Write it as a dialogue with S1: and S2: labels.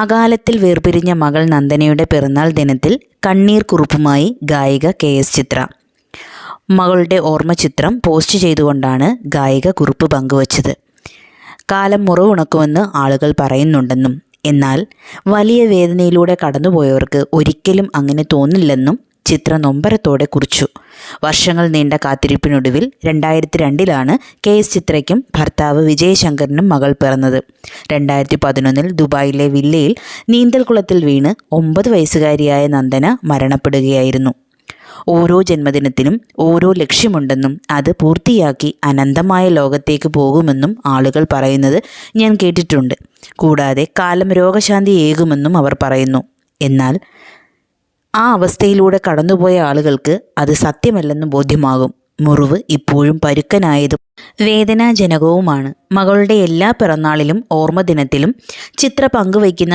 S1: അകാലത്തിൽ വേർപിരിഞ്ഞ മകൾ നന്ദനയുടെ പിറന്നാൾ ദിനത്തിൽ കണ്ണീർ കുറുപ്പുമായി ഗായിക കെ എസ് ചിത്ര. മകളുടെ ഓർമ്മ ചിത്രം പോസ്റ്റ് ചെയ്തുകൊണ്ടാണ് ഗായിക കുറിപ്പ് പങ്കുവച്ചത്. കാലം മുറിവുണക്കുമെന്ന് ആളുകൾ പറയുന്നുണ്ടെന്നും എന്നാൽ വലിയ വേദനയിലൂടെ കടന്നുപോയവർക്ക് ഒരിക്കലും അങ്ങനെ തോന്നില്ലെന്നും ചിത്ര നൊമ്പരത്തോടെ കുറിച്ചു. വർഷങ്ങൾ നീണ്ട കാത്തിരിപ്പിനൊടുവിൽ രണ്ടായിരത്തി രണ്ടിലാണ് കെ എസ് ചിത്രയ്ക്കും ഭർത്താവ് വിജയശങ്കറിനും മകൾ പിറന്നത്. രണ്ടായിരത്തി പതിനൊന്നിൽ ദുബായിലെ വില്ലയിൽ നീന്തൽക്കുളത്തിൽ വീണ് ഒമ്പത് വയസ്സുകാരിയായ നന്ദന മരണപ്പെടുകയായിരുന്നു. ഓരോ ജന്മദിനത്തിനും ഓരോ ലക്ഷ്യമുണ്ടെന്നും അത് പൂർത്തിയാക്കി അനന്തമായ ലോകത്തേക്ക് പോകുമെന്നും ആളുകൾ പറയുന്നത് ഞാൻ കേട്ടിട്ടുണ്ട്. കൂടാതെ കാലം രോഗശാന്തി ഏകുമെന്നും അവർ പറയുന്നു. എന്നാൽ ആ അവസ്ഥയിലൂടെ കടന്നുപോയ ആളുകൾക്ക് അത് സത്യമല്ലെന്ന് ബോധ്യമാകും. മുറിവ് ഇപ്പോഴും പരുക്കനായതും വേദനാജനകവുമാണ്. മകളുടെ എല്ലാ പിറന്നാളിലും ഓർമ്മദിനത്തിലും ചിത്ര പങ്കുവയ്ക്കുന്ന